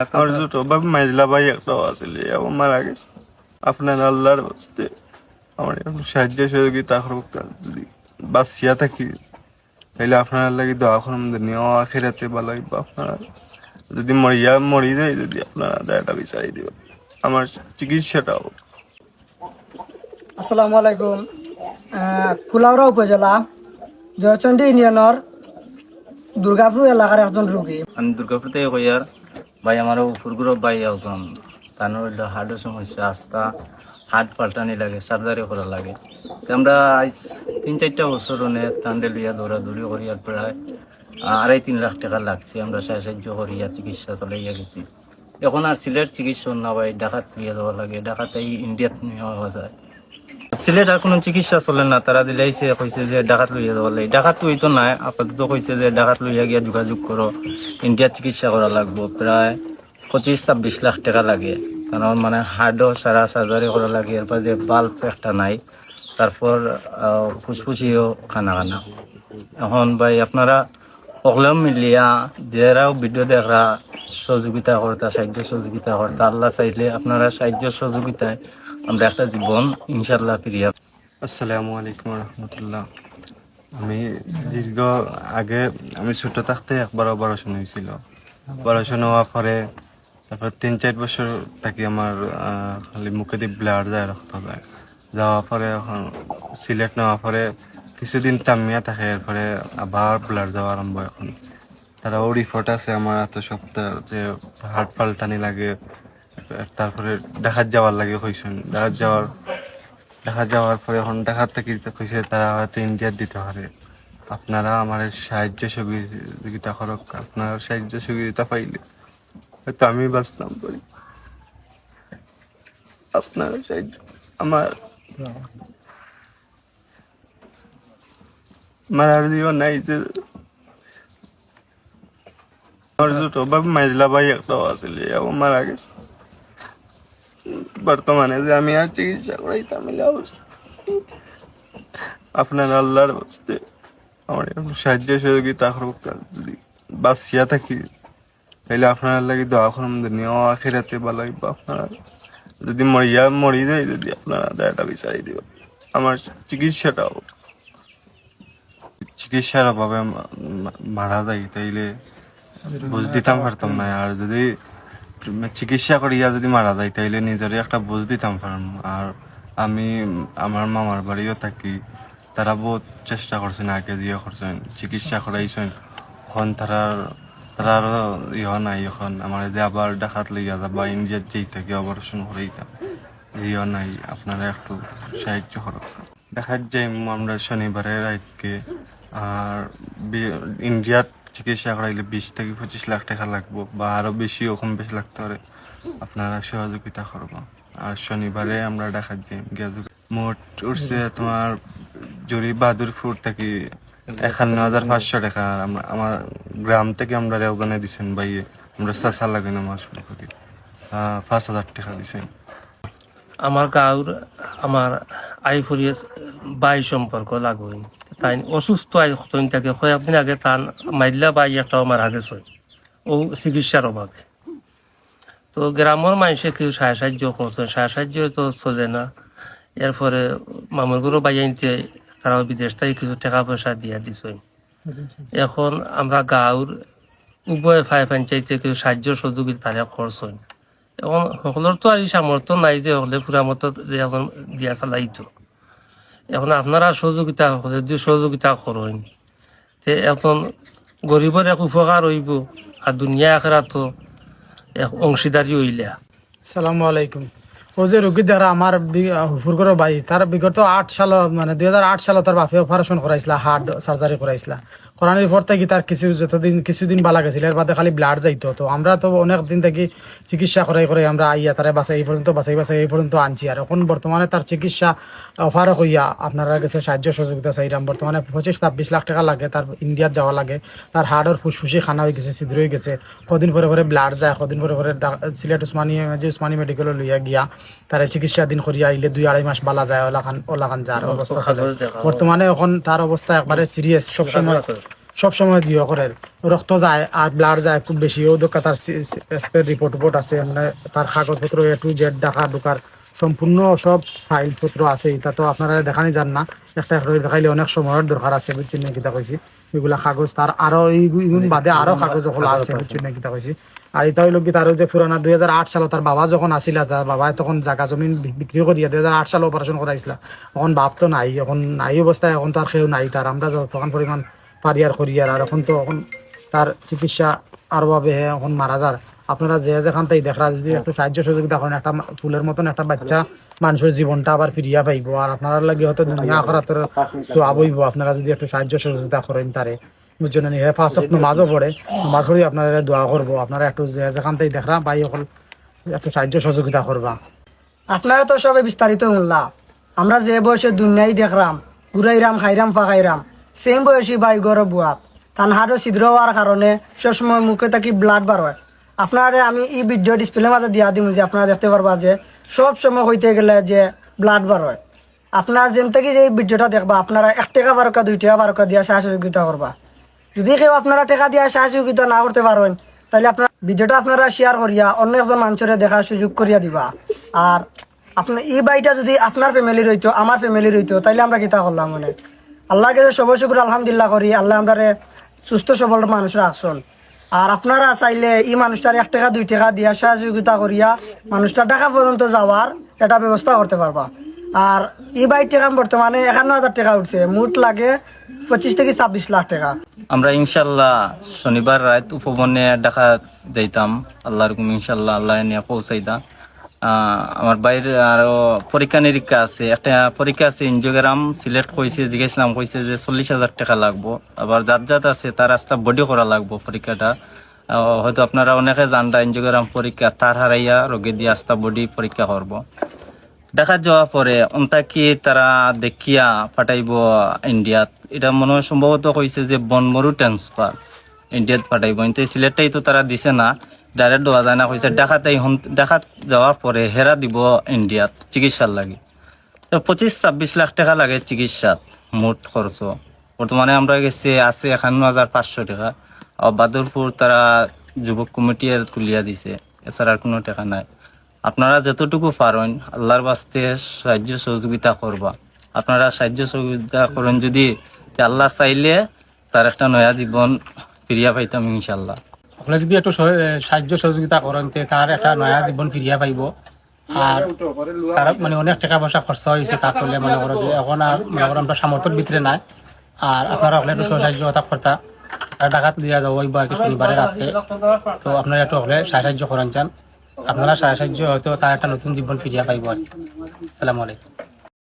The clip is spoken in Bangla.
আমার ছোট বাবু মাইজলা ভাই একটাও আছিল ও মারা গেছে। আপনার আল্লাহর বস্তে আমার এখন সাহায্য সহযোগিতা করব যদি বাঁচিয়া থাকি তাইলে আপনার লাগি দোয়া করুন নিও আখেরাতে ভালো হইব আপনারা। যদি মরিয়া মরি যায় যদি আপনারা দয়াটা বিচারি দিব আমার চিকিৎসাটাও। আসসালামু আলাইকুম। আহ, কুলাউড়া উপজেলা জয়চণ্ডী ইউনিয়নের দুর্গাপুর এলাকার একজন রোগী। আমি দুর্গাপুর থেকে কই আর? ভাই আমার ফুরগুলো ভাই একজন তার হার্টের সমস্যা আস্তা হার্ট পাল্টানি লাগে সার্জারি করা লাগে। আমরা আজ তিন চারটা বছর অনে টান্ডে লইয়া দৌড়াদৌড়ি করি আর প্রায় আড়াই তিন লাখ টাকা লাগছে। আমরা সাহায্য করি আর চিকিৎসা চালাইয়া গেছি। এখন আর সিলেট চিকিৎসা না ভাই ডাকাত লইয়া যাওয়া লাগে। ডাকাত এই ইন্ডিয়াত নিয়ে যায়। সিলেট আর কোনো চিকিৎসা চলে না, তারা দিলাইছে কইছে যে ডাকাত লইয়া যাওয়ার লাগে। ডাকাত লইতো নাই আপাতত কইছে যে ডাকাত লইয়া গিয়া যোগাযোগ করো। ইন্ডিয়ার চিকিৎসা করা লাগবো, প্রায় পঁচিশ, ছাব্বিশ লাখ টাকা লাগে। কারণ মানে হার্টও সারা সার্জারি করা লাগে, এরপর যে বাল্ব একটা নাই। তারপর ফুসফুসিও খানা খানা। এখন ভাই আপনারা সকলেও মিলিয়া, যারাও ভিডিও দেখা সহযোগিতা করতা, সাহায্য সহযোগিতা করতা, আল্লাহ চাইলে আপনারা সাহায্য সহযোগিতায় আমরা একটা জীবন ইনশাল্লাহ ফিরিয়ে আসসালামু আলাইকুম রহমতুল্লাহ। আমি দীর্ঘ আগে আমি ছোট থাকতে একবার অপারেশন হয়েছিল। অপারেশন হওয়ার পরে, তারপর তিন, চার বছর থাকি আমার খালি মুখে দিয়ে ব্লাড যায়, রক্ত যায়। যাওয়ার পরে এখন সিলেট নেওয়ার পরে কিছুদিন টামিয়া থাকে, এরপরে আবার ব্লাড যাওয়া আরম্ভ এখন। তারা ও রিপোর্ট আছে আমার এত সপ্তাহ যে হার্ট পাল্টানি লাগে তারপরে দেখাত যাওয়ার লাগে কইছেন। দেখাত যাওয়ার দেখা যাওয়ার পরে এখন দেখার থেকে কইছে তারা হয়তো ইন্ডিয়ার দিতে পারে। আপনারা আমার সাহায্য সহযোগিতা করক, আপনার সাহায্য সহযোগিতা পাইলে হয়তো আমি বাঁচতাম করি আপনার সাহায্য, আমার আমার আর নাই যে। আমার দুটো বাবু মাইজলা ভাই একটাও আছিল ও মারা গেছে। বর্তমানে যে আমি আর চিকিৎসা করাইতাম এই অবস্থা। আপনার আল্লাহর বস্তে আমার সাহায্য সহযোগিতা করব যদি বাঁচিয়া থাকি, তাইলে আপনার লাগি দোয়া করুন নিও আখেরাতে ভালো হইব। আপনারা যদি মরিয়া, মরি যায় যদি আপনারা দয়াটা বিচারি দিব। আমার চিকিৎসাটাও চিকিৎসার অভাবে মারা যায় তাইলে বুঝ দিতাম পারতাম না। আর যদি চিকিৎসা করিয়া যদি মারা যায়, তাইলে নিজেরই একটা বুঝ দিতাম পারম আর আমি, আমার মামার বাড়িও থাকি, তারা বহুত চেষ্টা করছেন, আগে দিয়ে করছেন, চিকিৎসা করাইছেন। এখন তারা তারা ইহ নাই, এখন আমার যে আবার ডাকাত লইয়া যাবা ইন্ডিয়ার যেই থেকে, অপারেশন করাইতাম। ইহ নাই, আপনারা একটু সাহায্য করো দেখার যাই আমরা শনিবারে রাতকে আর ইন্ডিয়াত চিকিৎসা করাইলে বিশ থেকে পঁচিশ লাখ টাকা লাগবো বা আরও বেশি ওরকম বেশি লাগতে পারে। আপনারা সহযোগিতা করব। আর শনিবারে আমরা দেখার যাই। গিয়া মোট উঠছে তোমার জরি বাহাদুরপুর থেকে একান্ন হাজার পাঁচশো টাকা। আর আমরা আমার গ্রাম থেকে আমরা রেওগানে দিছেন ভাই। আমরা চাষা লাগাই না মাস করি পাঁচ হাজার টাকা দিছেন। আমার গাঁর আমার আই ফুরিয়ে বাই সম্পর্ক লাগুই তাই অসুস্থ হতন থাকে কয়েকদিন আগে তার মাইল্লা বাই একটা মারা গেছে ও চিকিৎসার অভাবে তো গ্রামের মানুষে কেউ সাহায্য সাহায্য করছে সাহায্য তো চলে না। এরপরে মামুরগুলো বাই আনতে তারাও বিদেশ থেকে কিছু টাকা পয়সা দিয়া দিছে। এখন আমরা গাঁর উভয় ফাই পঞ্চায়েতে কেউ সাহায্য সহযোগিতা তারা করছেন এখন সকলের তো আর সামর্থ্য নাই যে সকলে পুরা মতো দিয়া চালাইতো। এখন আপনারা সহযোগিতা, যদি সহযোগিতা করেন। তে এখন গরিবের এক উপকার হইব আর দুনিয়া একেরা তো এক অংশীদারি হইলা। সালামু আলাইকুম। ও যে রোগী দ্বারা আমার হুফুরগর ভাই তার বিগত আট সাল মানে দুই হাজার আট সালে তার বাপে অপারেশন করাইছিল হার্ট সার্জারি করাইছিল করানোর পর থেকে তার কিছু যতদিন কিছুদিন বালা গেছিল এর বাদে খালি ব্লাড যাইতো। তো আমরা তো অনেক দিন থেকে চিকিৎসা করাই করে আমরা আইয়া তারা বাসাই এই পর্যন্ত বাসাই বাসাই এই পর্যন্ত আনছি। আর এখন বর্তমানে তার চিকিৎসা অফার হইয়া আপনারা কাছে সাহায্য সহযোগিতা চাইলাম বর্তমানে পঁচিশ ছাব্বিশ লাখ টাকা লাগে তার ইন্ডিয়াত যাওয়া লাগে। তার হার্টের ফুসফুসি খানা হয়ে গেছে ছিদ্র হয়ে গেছে। কদিন পরে পরে ব্লাড যায় কদিন পরে পরে সিলেট উসমানী যে উসমানী মেডিকেল লইয়া গিয়া তার চিকিৎসা দিন করিয়া আইলে দুই আড়াই মাস বালা যায় ওলাখান ওলাখান যার অবস্থা। বর্তমানে এখন তার অবস্থা একবারে সিরিয়াস সবসময় সবসময় দিও করে রক্ত যায় আর ব্লাড যায় খুব বেশি। ও দোকা তার রিপোর্ট রিপোর্ট আছে মানে তার কাগজপত্র এ টু জেড ডাকা ঢুকার সম্পূর্ণ সব ফাইল পত্র আছে। এটা তো আপনারা দেখানি যান না। একটা দেখাইলে অনেক সময়ের দরকার আছে, বুঝছেন না কিতা কইছি? এগুলা কাগজ তার আরও এইগুন বাদে আরও কাগজ ওগুলো আছে, বুঝছেন না কিতা কইছি? আর এটা হইল কি তারও যে পুরানা দুই হাজার আট সালে তার বাবা যখন আসিল, তার বাবা তখন জায়গা জমিন বিক্রি করিয়া দুই হাজার আট সালে অপারেশন করাইছিল। এখন বাপ তো নাই, এখন নাই অবস্থায়, এখন তার কেউ নাই তার। আমরা তখন পরিমাণ পারি আর করি আর এখন তো এখন তার চিকিৎসা আর ভাবে এখন মারা যার। আপনারা যে যেখান থেকে দেখরা, যদি একটু সাহায্য সহযোগিতা করেন, একটা ফুলের মতন একটা বাচ্চা মানুষের জীবনটা আবার ফিরিয়া পাইব। আর আপনারা লাগে হয়তো দুনিয়া আখরাতের সোয়াব হইব। আপনারা যদি একটু সাহায্য সহযোগিতা করেন তারে। বুঝছেন নি? হে ফার্স্ট নামাজও পড়ে। নামাজ পড়ে আপনারা দোয়া করব। আপনারা একটু যে যেখান থেকে দেখরা, ভাই সকল একটু সাহায্য সহযোগিতা করবা। আপনারা তো সবে বিস্তারিত শুনলা। আমরা যে বয়সে দুনিয়ায় দেখলাম ঘুরাইরাম খাইরাম, ফাঁকাইরাম সেম বয়সী বাই গড় বুয়াত তান হাড়ও ছিদ্র হওয়ার কারণে সবসময় মুখে থাকি ব্লাড বার হয় আপনারা আমি এই ভিডিও ডিসপ্লে মাঝে দিয়া দিম যে আপনারা দেখতে পারবা যে সব সময় হইতে গেলে যে ব্লাড বার হয় আপনারা যেন থেকে যে এই ভিডিওটা দেখবা আপনারা এক টাকা বারোকা দুই টাকা বারোকা দিয়া সাহায্য সহযোগিতা করবা যদি কেউ আপনারা টাকা দিয়া সাহায্য সহযোগিতা না করতে পারেন তাহলে আপনার ভিডিওটা আপনারা শেয়ার করিয়া অন্য একজন মানুষের দেখার সুযোগ করিয়া দিবা আর আপনার এই বাড়িটা যদি আপনার ফ্যামিলি রইতো আমার ফ্যামিলি রইতো তাহলে আমরা কিতা করলাম মানে আল্লাহর কাছে সবই শুকুর, আলহামদুলিল্লাহ করি। আল্লাহ আমরা সুস্থ, সবল মানুষ রাখছেন আর আপনারা চাইলে এই মানুষটার এক টাকা, দুই টাকা দিয়া সহযোগিতা করিয়া মানুষটা ঢাকা পর্যন্ত যাওয়ার একটা ব্যবস্থা করতে পারবা। আর এই বাইক টাকা বর্তমানে একান্ন হাজার টাকা উঠছে। মুঠ লাগে পঁচিশ থেকে ছাব্বিশ লাখ টাকা। আমরা ইনশাল্লাহ শনিবার রাত উপবনে ডাকা যাইতাম। আল্লাহর ইনশাল্লাহ আল্লাহ নিয়ে পৌঁছাইতাম আমার বাইরে আরও পরীক্ষা নিরীক্ষা আছে। একটা পরীক্ষা আছে ইনজোগ্রাম সিলেক্ট কইছে, জিজ্ঞাসলাম, কইছে যে চল্লিশ হাজার টাকা লাগবো। আবার যাত যাত আছে, তার রাস্তা বডি করা লাগবো পরীক্ষাটা। হয়তো আপনারা অনেকে জানরা ইনজোগ্রাম পরীক্ষা, তার হারাইয়া রোগে দিয়ে আস্তা বডি পরীক্ষা করব। দেখা যাওয়া পরে, অন্তাকি তারা দেখিয়া পাঠাইব ইন্ডিয়াত এটা মনে হয় সম্ভবত কইছে যে বনমরু ট্রান্সফার ইন্ডিয়াত পাঠাইব। কিন্তু সিলেটটাই তো তারা দিছে না। ডাইরেক্ট দেওয়া যায় না কইছে দেখাতেই দেখাত যাওয়ার পরে হেরা দিব ইন্ডিয়াত চিকিৎসার লাগে। তো পঁচিশ ছাব্বিশ লাখ টাকা লাগে চিকিৎসাত মোট খরচ বর্তমানে আমরা গেছি, আছে একান্ন হাজার পাঁচশো টাকা। আর বাদুরপুর তারা যুবক কমিটি তুলিয়া দিছে এছাড়া কোনো টাকা নাই। আপনারা যতটুকু পারেন আল্লাহর বাস্তে সাহায্য সহযোগিতা করবা আপনারা সাহায্য সহযোগিতা করেন যদি আল্লাহ চাইলে তার একটা নয়া জীবন ফিরিয়া পাইতাম ইনশাল্লাহ আপনারা যদি একটু সাহায্য সহযোগিতা করেন তার একটা নয়া জীবন ফিরিয়া পাইব আর তার মানে অনেক টাকা পয়সা খরচা হয়েছে তার ফলে মনে করো যে এখন আর মনে করো আমরা সামর্থ্যের ভিতরে নাই। আর আপনারা হলে একটু সাহায্য কথা করতা টাকা দিয়া যাব বা শনিবারে রাত্রে তো আপনারা একটু হলে সাহায্য করেন চান আপনারা সাহায্য হয়তো তার একটা নতুন জীবন ফিরিয়া পাইব আর কি। আসসালামু আলাইকুম।